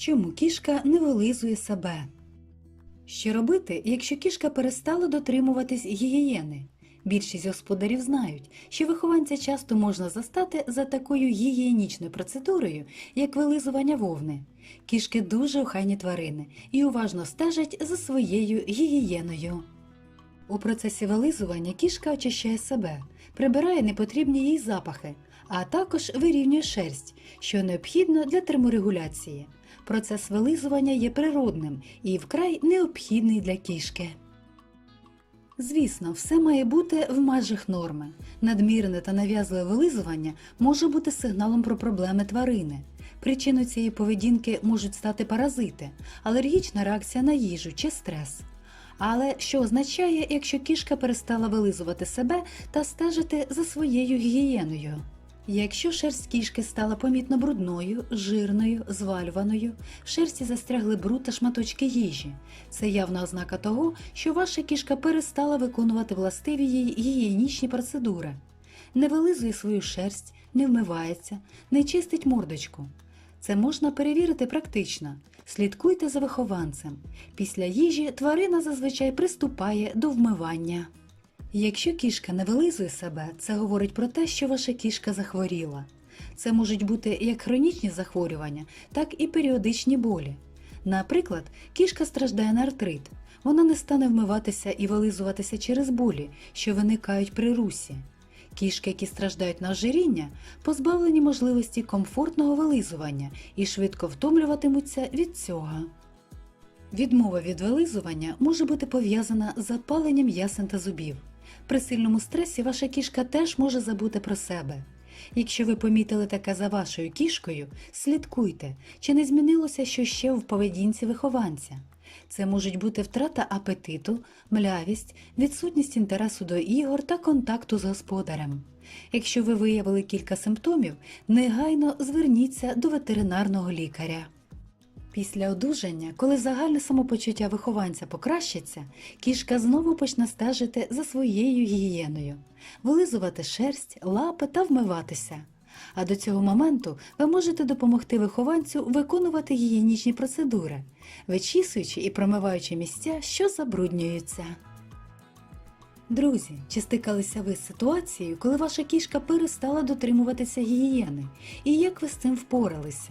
чому кішка не вилизує себе? Що робити, якщо кішка перестала дотримуватись гігієни? Більшість господарів знають, що вихованця часто можна застати за такою гігієнічною процедурою, як вилизування вовни. Кішки дуже охайні тварини і уважно стежать за своєю гігієною. У процесі вилизування кішка очищає себе, прибирає непотрібні їй запахи, а також вирівнює шерсть, що необхідно для терморегуляції. Процес вилизування є природним і вкрай необхідний для кішки. Звісно, все має бути в межах норми. Надмірне та нав'язливе вилизування може бути сигналом про проблеми тварини. Причиною цієї поведінки можуть стати паразити, алергічна реакція на їжу чи стрес. Але що означає, якщо кішка перестала вилизувати себе та стежити за своєю гігієною? Якщо шерсть кішки стала помітно брудною, жирною, звалюваною, в шерсті застрягли бруд та шматочки їжі, це явна ознака того, що ваша кішка перестала виконувати властиві їй гігієнічні процедури, не вилизує свою шерсть, не вмивається, не чистить мордочку. Це можна перевірити практично. Слідкуйте за вихованцем. Після їжі тварина зазвичай приступає до вмивання. Якщо кішка не вилизує себе, це говорить про те, що ваша кішка захворіла. Це можуть бути як хронічні захворювання, так і періодичні болі. Наприклад, кішка страждає на артрит. Вона не стане вмиватися і вилизуватися через болі, що виникають при русі. Кішки, які страждають на ожиріння, позбавлені можливості комфортного вилизування і швидко втомлюватимуться від цього. Відмова від вилизування може бути пов'язана з запаленням ясен та зубів. При сильному стресі ваша кішка теж може забути про себе. Якщо ви помітили таке за вашою кішкою, слідкуйте, чи не змінилося що ще в поведінці вихованця. Це можуть бути втрата апетиту, млявість, відсутність інтересу до ігор та контакту з господарем. Якщо ви виявили кілька симптомів, негайно зверніться до ветеринарного лікаря. Після одужання, коли загальне самопочуття вихованця покращиться, кішка знову почне стежити за своєю гігієною, вилизувати шерсть, лапи та вмиватися. А до цього моменту ви можете допомогти вихованцю виконувати гігієнічні процедури, вичісуючи і промиваючи місця, що забруднюються. Друзі, чи стикалися ви з ситуацією, коли ваша кішка перестала дотримуватися гігієни? І як ви з цим впоралися?